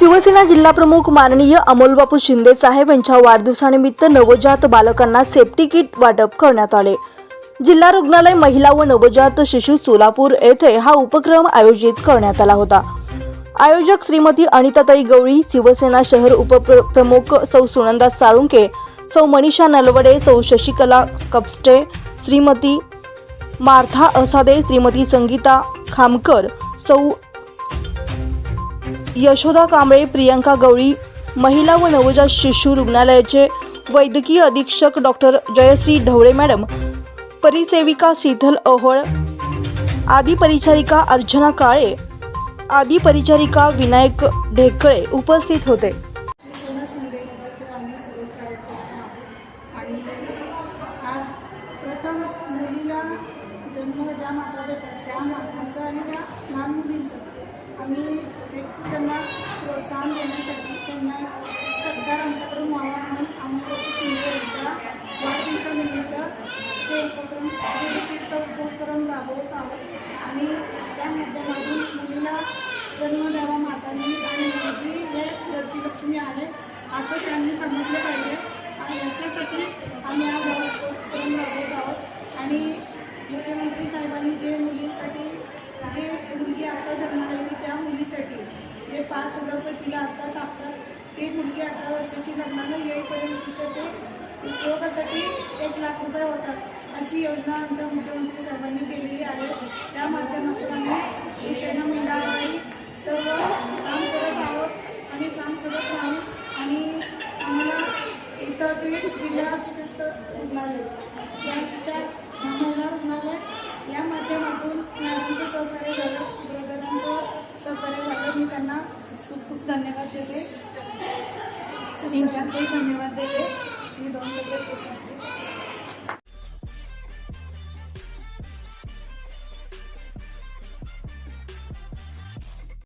शिवसेना जिल्हाप्रमुख माननीय अमोलबापू शिंदे साहेब यांच्या वाढदिवसानिमित्त नवजात बालकांना सेफ्टी किट वाटप करण्यात आले. जिल्हा रुग्णालय महिला व नवजात शिशु सोलापूर येथे हा उपक्रम आयोजित करण्यात आला होता. आयोजक श्रीमती अनिताताई गवळी शिवसेना शहर उपप्रमुख सौ सुनंदा साळुंके सौ मनीषा नलवडे सौ शशिकला कपस्टे श्रीमती मार्था असादे श्रीमती संगीता खामकर सौ यशोदा कांबळे प्रियंका गवळी महिला व नवजात शिशु रुग्णालयाचे वैद्यकीय अधीक्षक डॉक्टर जयश्री ढवळे मॅडम परिसेविका शीतल अहोळ आदी परिचारिका अर्चना काळे आदी परिचारिका विनायक ढेकळे उपस्थित होते. प्रथम मुलीला जन्म ज्या माता देतात त्या मातांचं आणि त्या लहान मुलींचं. आम्ही त्यांना प्रोत्साहन देण्यासाठी त्यांना सरकार सत्कार आमच्याकडून व्हावा म्हणून आम्ही शिंदे यांच्या वाढदिवसानिमित्त हे उपक्रम किटचा उपक्रम राबवत आहोत. आणि त्या माध्यमातून मुलीला जन्म द्यावा मातांनी आणि मुलगी हे घरची लक्ष्मी आहे असं त्यांनी सांगितलं पाहिजे आणि याच्यासाठी आम्ही आज हा उपक्रम राबवत आहोत आणि मुख्यमंत्री साहेबांनी जे मुलींसाठी जे मुलगी आता जन्माला येते त्या मुलीसाठी जे पाच हजार रुपये तिला आता टाकतात ते मुलगी अठरा वर्षाची लग्नाला येईपर्यंत तिच्या ते उपयोगासाठी एक लाख रुपये होतात अशी योजना आमच्या मुख्यमंत्री साहेबांनी केलेली आहे. त्या माध्यमातून आम्ही शिवसेना महिला आघाडी सर्व काम करत आहोत आणि काम करत राहू आणि आम्हाला इथं ते जिल्हा चिकित्सक रुग्णालय धन्यवाद देते. धन्यवाद देते. मी दोन सगळे